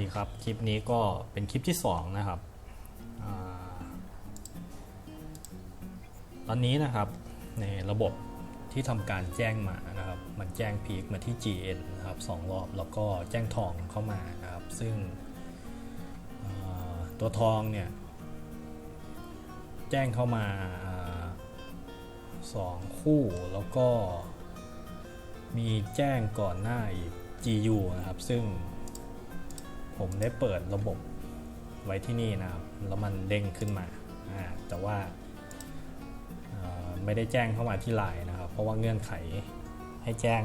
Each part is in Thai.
ดีครับ คลิปนี้ก็เป็นคลิปที่ 2 นะครับอตอนนี้นะครับในระบบที่ทำการแจ้งมานะครับ มันแจ้งพีคมาที่ GN นะครับสองรอบแล้วก็แจ้งทองเข้ามานะครับ ซึ่งตัวทองเนี่ย แจ้งเข้ามาอ่าสองคู่แล้วก็มีแจ้งก่อนหน้าอีก GU นะครับ ซึ่ง ผมได้เปิดระบบไว้ที่นี่นะครับ แล้วมันเด้งขึ้นมา แต่ว่าไม่ได้แจ้งเข้ามาที่ไลน์นะครับ เพราะว่าเงื่อนไขให้แจ้ง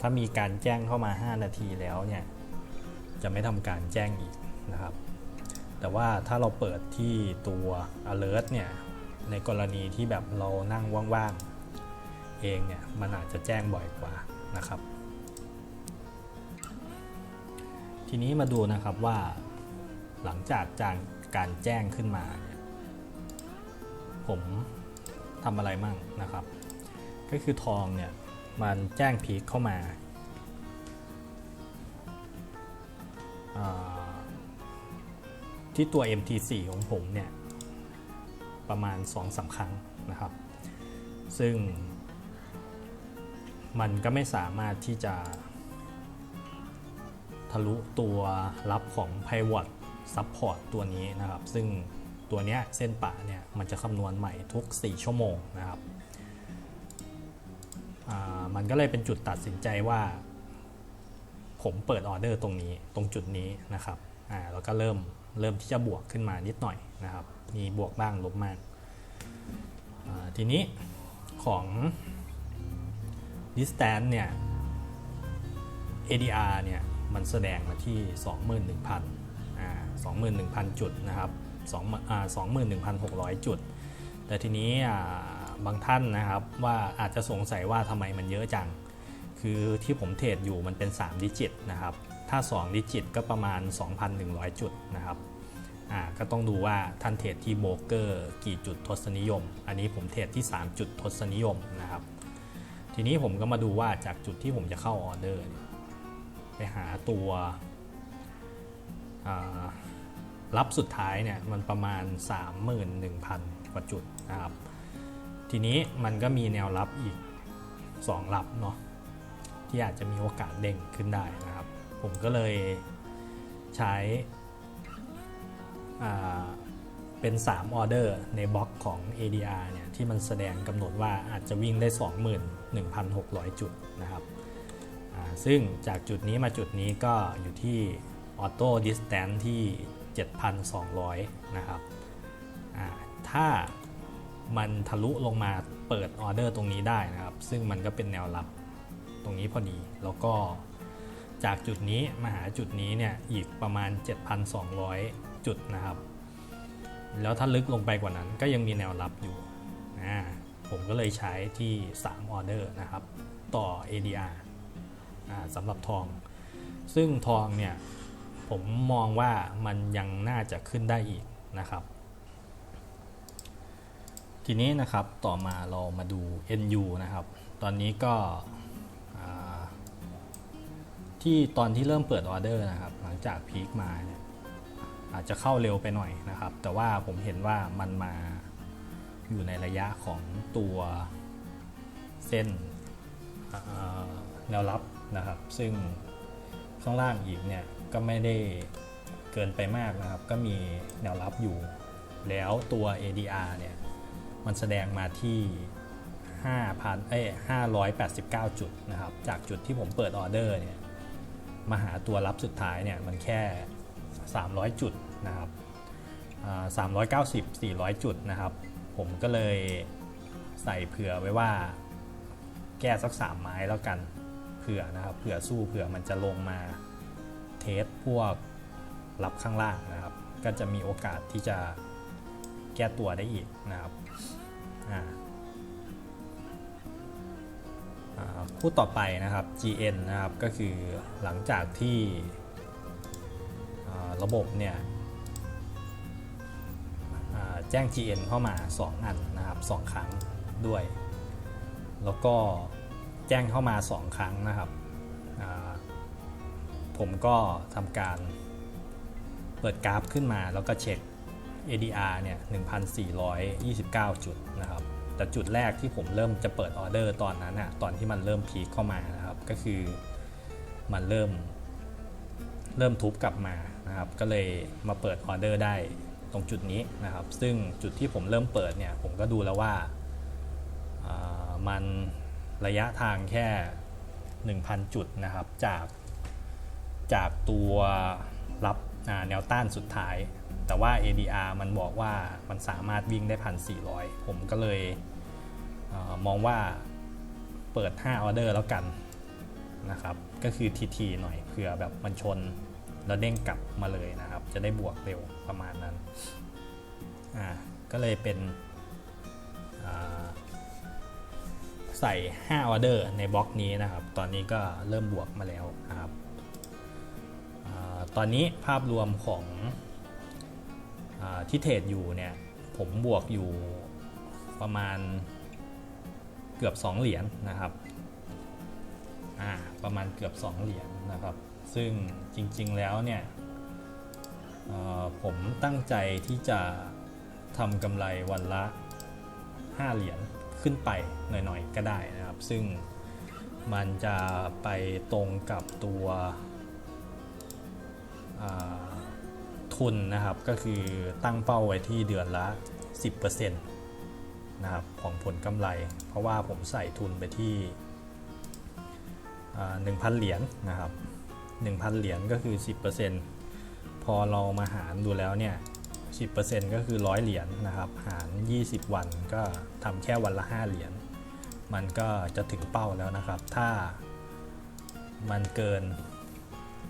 ถ้ามีการแจ้งเข้ามา 5 นาทีแล้วเนี่ย จะไม่ทำการแจ้งอีกนะครับ แต่ว่าถ้าเราเปิดที่ตัว alert เนี่ย ในกรณีที่แบบเรานั่งว่างๆ เองเนี่ย มันอาจจะแจ้งบ่อยกว่านะครับ ทีนี้มาดูนะครับว่า หลังจากจากการแจ้งขึ้นมา ผมทำอะไรมั่งนะครับ ก็คือทองเนี่ยมันแจ้งพีคเข้ามาอ่าที่ตัว MT4 ของผมเนี่ยประมาณ 2-3 ครั้งนะครับ ซึ่งมันก็ไม่สามารถที่จะ ทะลุตัวรับของ Pivot Support ตัวนี้นะครับ ซึ่งตัวนี้เส้นปะเนี่ยมันจะคำนวณใหม่ทุก 4 ชั่วโมงนะครับ มันก็เลยเป็นจุดตัดสินใจว่า ผมเปิดออเดอร์ตรงนี้ตรงจุดนี้นะครับแล้วก็เริ่มเริ่มที่จะบวกขึ้นมานิดหน่อยนะครับ มีบวกบ้างลบบ้างทีนี้ของ distance เนี่ย ADR เนี่ย มันแสดงมาที่ 21,000อ่า21,000 จุดนะครับ2อ่า21,600 จุด แต่ทีนี้อ่าบางท่านนะครับว่าอาจจะสงสัยว่าทำไมมันเยอะจัง คือที่ผมเทรดอยู่มันเป็น 3 ดิจิตนะครับ ถ้า 2 ดิจิตก็ประมาณ 2,100 จุดนะครับอ่าก็ต้องดูว่าท่านเทรดที่โบรกเกอร์กี่จุดทศนิยม อันนี้ผมเทรดที่ 3 จุดทศนิยมนะครับ ทีนี้ผมก็มาดูว่าจากจุดที่ผมจะเข้าออเดอร์ ไปหาตัวรับสุดท้ายเนี่ยมันประมาณ 31,000 กว่าจุดนะครับ ทีนี้มันก็มีแนวรับอีก 2 รับเนาะที่อาจจะมีโอกาสเด้งขึ้นได้นะครับ ผมก็เลยใช้เป็น 3 ออเดอร์ในบล็อกของ ADR เนี่ยที่มันแสดงกำหนดว่าอาจจะวิ่งได้ 21,600 จุดนะครับ ซึ่งจากจุดนี้มาจุดนี้ก็อยู่ที่ออโต้ดิสแตนที่ 7,200 นะครับ ถ้ามันทะลุลงมาเปิดออเดอร์ตรงนี้ได้นะครับ ซึ่งมันก็เป็นแนวรับตรงนี้พอดี แล้วก็จากจุดนี้มาหาจุดนี้เนี่ยอีกประมาณ 7,200 จุดนะครับ แล้วถ้าลึกลงไปกว่านั้นก็ยังมีแนวรับอยู่ผมก็เลยใช้ที่ 3 ออเดอร์นะครับ ต่อ ADR สำหรับทอง ซึ่งทองเนี่ยผมมองว่ามันยังน่าจะขึ้นได้อีกนะครับ ทีนี้นะครับต่อมาเรามาดู NU นะครับ ตอนนี้ก็ที่ตอนที่เริ่มเปิดออเดอร์นะครับ หลังจากพีคมาเนี่ยอาจจะเข้าเร็วไปหน่อยนะครับ แต่ว่าผมเห็นว่ามันมาอยู่ในระยะของตัวเส้นแนวรับ นะครับ ซึ่งข้างล่างอีกเนี่ยก็ไม่ได้เกินไปมากนะครับ ก็มีแนวรับอยู่ แล้วตัว ADR เนี่ยมันแสดงมาที่5,000เอ้ย589 จุดนะครับ จากจุดที่ผมเปิดออเดอร์เนี่ยมาหาตัวรับสุดท้ายเนี่ยมันแค่ 300 จุดนะครับอ่า390 400 จุดนะครับ ผมก็เลยใส่เผื่อไว้ว่าแก้สักสามไม้แล้วกัน ผื่อนะครับเผื่อสู้เผื่อมันจะลงมาเทสพวกรับข้างล่างนะครับ ก็จะมีโอกาสที่จะแก้ตัวได้อีกนะครับคู่ต่อไปนะครับ GN นะครับก็คือหลังจากที่ระบบเนี่ยแจ้ง GN เข้ามา 2 อันนะครับ 2 ครั้งด้วย แล้วก็ แจ้งเข้ามา 2 ครั้งนะครับ ผมก็ทำการเปิดกราฟขึ้นมาแล้วก็เช็ค ADR เนี่ย1,429 จุดนะครับ แต่จุดแรกที่ผมเริ่มจะเปิดออเดอร์ตอนนั้นอะตอนที่มันเริ่มพีคเข้ามานะครับ ก็คือมันเริ่มเริ่มทุบกลับมานะครับ ก็เลยมาเปิดออเดอร์ได้ตรงจุดนี้นะครับ ซึ่งจุดที่ผมเริ่มเปิดเนี่ย ผมก็ดูแล้วว่ามัน ระยะทางแค่ 1,000 จุดนะครับจากจากตัวรับแนวต้านสุดท้าย แต่ว่า ADR มันบอกว่ามันสามารถวิ่งได้ 1,400 ผมก็เลยเออมองว่าเปิด 5 ออเดอร์แล้วกันนะครับก็คือทีๆหน่อยเผื่อแบบมันชนแล้วเด้งกลับมาเลยนะครับ จะได้บวกเร็วประมาณนั้นอ่าก็เลยเป็นอ่า ใส่5ออเดอร์ในบล็อกนี้นะครับ ตอนนี้ก็เริ่มบวกมาแล้วนะครับอตอนนี้ภาพรวมของอที่เทรดอยู่เนี่ยผมบวกอยู่ประมาณเกือบ 2 เหรียญนะครับประมาณเกือบ 2 เหรียญนะครับ ซึ่งจริงๆแล้วเนี่ยผมตั้งใจที่จะทำกำไรวันละ 5 เหรียญ ขึ้นไปหน่อยๆก็ได้นะครับ ซึ่งมันจะไปตรงกับตัวทุนนะครับก็คือตั้งเป้าไว้ที่เดือนละ 10%นะครับของผลกำไร เพราะว่าผมใส่ทุนไปที่1,000 เหรียญนะครับ1,000 เหรียญก็คือ 10%พอเรามาหารดูแล้วเนี่ย 10%ก็คือ 100 เหรียญนะครับ หาร 20 วันก็ทำแค่วันละ 5 เหรียญ มันก็จะถึงเป้าแล้วนะครับ ถ้ามันเกิน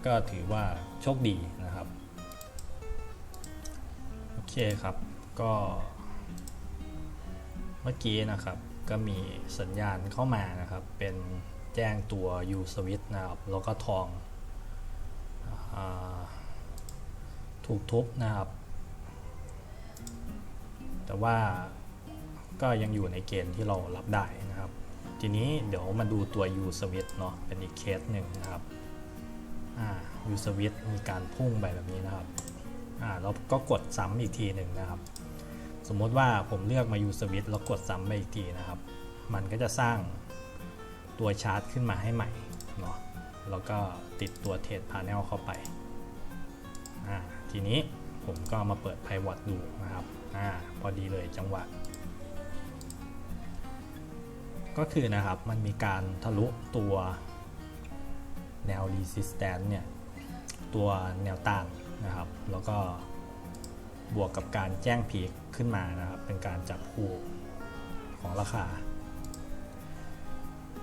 ก็ถือว่าโชคดีนะครับ โอเคครับ ก็เมื่อกี้นะครับก็มีสัญญาณเข้ามานะครับ เป็นแจ้งตัว U switch นะครับ แล้วก็ทองอถูกทุบนะครับ แต่ว่าก็ยังอยู่ในเกณฑ์ที่เรารับได้นะครับ ทีนี้เดี๋ยวมาดูตัว U switch เนาะเป็นอีกเคสหนึ่งนะครับอ่า U switch มีการพุ่งไปแบบนี้นะครับอ่าแล้วก็กดซ้ำอีกทีหนึ่งนะครับ สมมติว่าผมเลือกมา U switch แล้วกดซ้ำไปอีกทีนะครับ มันก็จะสร้างตัวชาร์ตขึ้นมาให้ใหม่เนาะแล้วก็ติดตัวเทรดพา n นลเข้าไปอ่าทีนี้ ผมก็มาเปิด Pivot ดูนะครับอ่าพอดีเลยจังหวะ ก็คือนะครับมันมีการทะลุตัวแนว resistance เนี่ยตัวแนวต้านนะครับ แล้วก็บวกกับการแจ้งพีคขึ้นมานะครับ เป็นการจับคู่ของราคา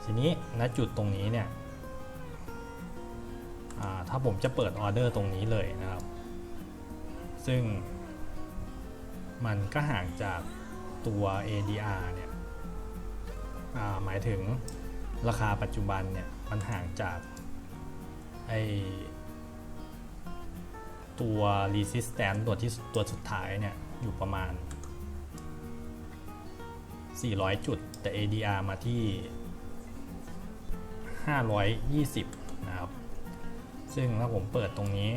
ทีนี้ณจุดตรงนี้เนี่ยอ่าถ้าผมจะเปิดออเดอร์ตรงนี้เลยนะครับ ซึ่งมันก็ห่างจากตัว ADR เนี่ยหมายถึงราคาปัจจุบันเนี่ย มันห่างจากไอตัว resistance ตัวที่ตัวสุดท้ายเนี่ย อยู่ประมาณ 400 จุด แต่ ADR มาที่ 520 นะครับ ซึ่งถ้าผมเปิดตรงนี้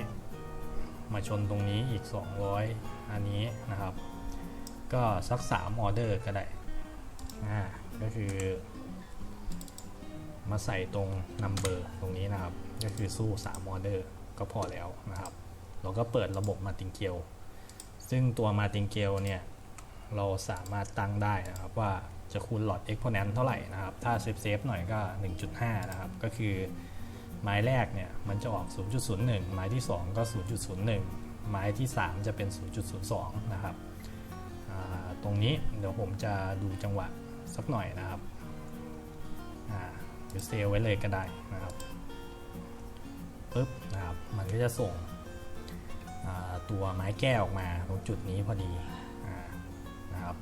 มาชนตรงนี้อีก 200 อันนี้นะครับ ก็สัก 3 ออเดอร์ก็ได้อ่าก็คือ มาใส่ตรง number ตรงนี้นะครับ ก็คือสู้ 3 ออเดอร์ก็พอแล้วนะครับ เราก็เปิดระบบมาติงเกลซึ่งตัวมาติงเกลเนี่ย เราสามารถตั้งได้นะครับว่าจะคูณหลอด exponent เท่าไหร่นะครับ ถ้าเซฟเซฟๆหน่อยก็ 1.5 นะครับ ก็คือ ไม้แรกเนี่ยมันจะออก 0.01ไม้ที่ 2 ก็ 0.01ไม้ที่ 3 จะเป็น 0.02 นะครับตรงนี้เดี๋ยวผมจะดูจังหวะสักหน่อยนะครับเดี๋ยวเซลไว้เลยก็ได้นะครับปุ๊บนะครับมันก็จะส่งตัวไม้แก้วออกมาตรงจุดนี้พอดีอนะครับ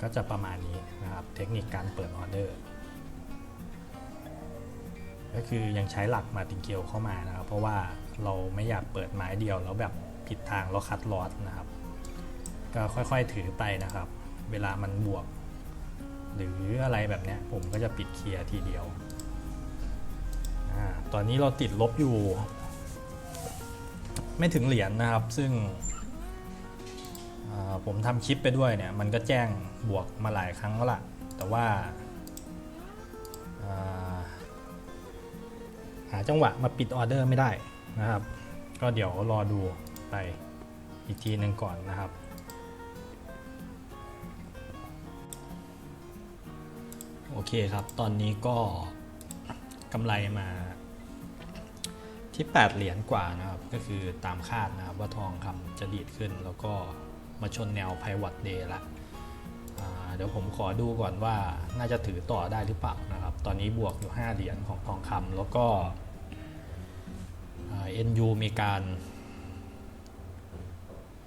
ก็จะประมาณนี้นะครับเทคนิคการเปิดออเดอร์ ก็คือยังใช้หลักมาติงเกียวเข้ามานะครับ เพราะว่าเราไม่อยากเปิดไม้เดียวแล้วแบบผิดทางแล้วคัดลอสนะครับ ก็ค่อยๆถือไปนะครับ เวลามันบวก หรืออะไรแบบเนี้ยผมก็จะปิดเคลียร์ทีเดียวอ่าตอนนี้เราติดลบอยู่ ไม่ถึงเหรียญนะครับ ซึ่งผมทำคลิปไปด้วยเนี่ย มันก็แจ้งบวกมาหลายครั้งแล้วล่ะ แต่ว่าาจังหวะมาปิดออเดอร์ไม่ได้นะครับ ก็เดี๋ยวรอดูไปอีกทีหนึ่งก่อนนะครับโอเคครับ ตอนนี้ก็กำไรมาที่ 8 เหรียญกว่านะครับ ก็คือตามคาดนะครับว่าทองคำจะดีดขึ้น แล้วก็มาชนแนว Pivot Day ละเดี๋ยวผมขอดูก่อนว่าน่าจะถือต่อได้หรือเปล่านะครับ ตอนนี้บวกอยู่ 5 เหรียญของทองคำแล้วก็ NU มีการ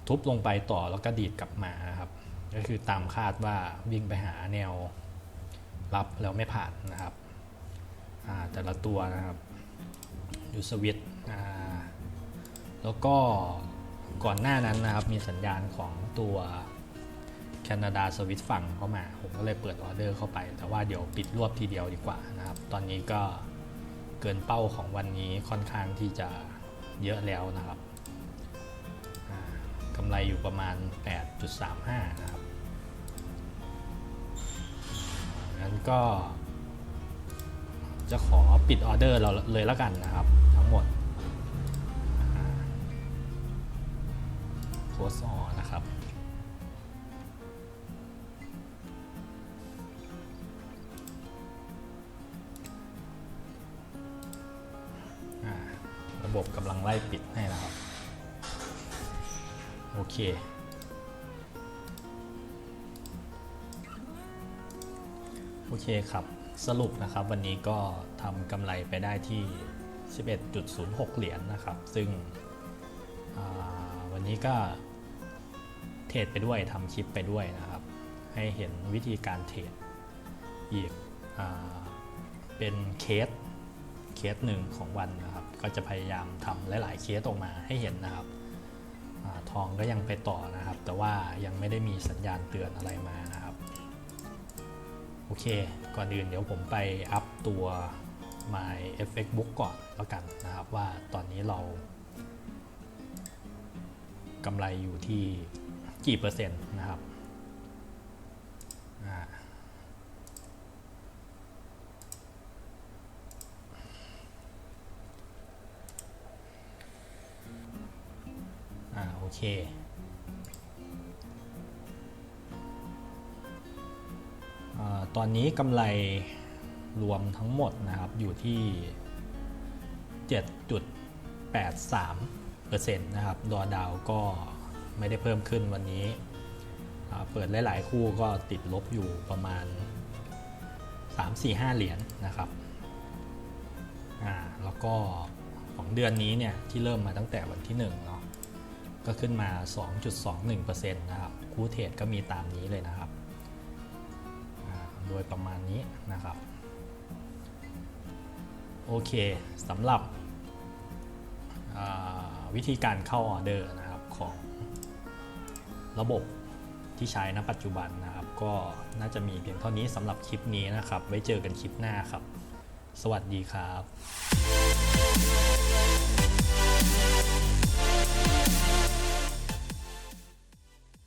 ทุบลงไปต่อแล้วก็ดีดกลับมานะครับ ก็คือตามคาดว่าวิ่งไปหาแนวรับแล้วไม่ผ่านนะครับแต่ละตัวนะครับดูสวิตแล้วก็ก่อนหน้านั้นนะครับมีสัญญาณของตัวแคนาดาสวิตฝั่งเข้ามา ผมก็เลยเปิดออเดอร์เข้าไป แต่ว่าเดี๋ยวปิดรวบทีเดียวดีกว่านะครับ ตอนนี้ก็ เกินเป้าของวันนี้ค่อนข้างที่จะเยอะแล้วนะครับกำไรอยู่ประมาณ 8.35 นะครับงั้นก็จะขอปิดออเดอร์เราเลยแล้วกันนะครับ ทั้งหมดโคสออ ระบบกำลังไล่ปิดให้นะครับ โอเค โอเคครับ สรุปนะครับวันนี้ก็ทำกำไรไปได้ที่ 11.06 เหรียญนะครับ ซึ่งวันนี้ก็เทรดไปด้วยทำคลิปไปด้วยนะครับ ให้เห็นวิธีการเทรดอีกอเป็นเคส เคสหนึ่งของวันนะครับ ก็จะพยายามทำหลาย ๆ เคสออกมาให้เห็นนะครับอทองก็ยังไปต่อนะครับ แต่ว่ายังไม่ได้มีสัญญาณเตือนอะไรมานะครับ โอเค ก่อนอื่นเดี๋ยวผมไปอัพตัว My Effect Book ก่อนแล้วกันนะครับ ว่าตอนนี้เรากำไรอยู่ที่กี่เปอร์เซ็นต์นะครับ เคอตอนนี้กำไรรวมทั้งหมดนะครับอยู่ที่ 7.83%นะครับดอดาวก็ไม่ได้เพิ่มขึ้นวันนี้ เปิดหลาย ๆ คู่ก็ติดลบอยู่ประมาณ 3-4-5 เหรียญนะครับแล้วก็ของเดือนนี้เนี่ยที่เริ่มมาตั้งแต่วันที่1เนาะ ก็ขึ้นมา 2.21%นะครับคู่เทรดก็มีตามนี้เลยนะครับ โดยประมาณนี้นะครับ โอเคสำหรับวิธีการเข้าออเดอร์นะครับของระบบที่ใช้ณปัจจุบันนะครับ ก็น่าจะมีเพียงเท่านี้สำหรับคลิปนี้นะครับ ไว้เจอกันคลิปหน้าครับ สวัสดีครับ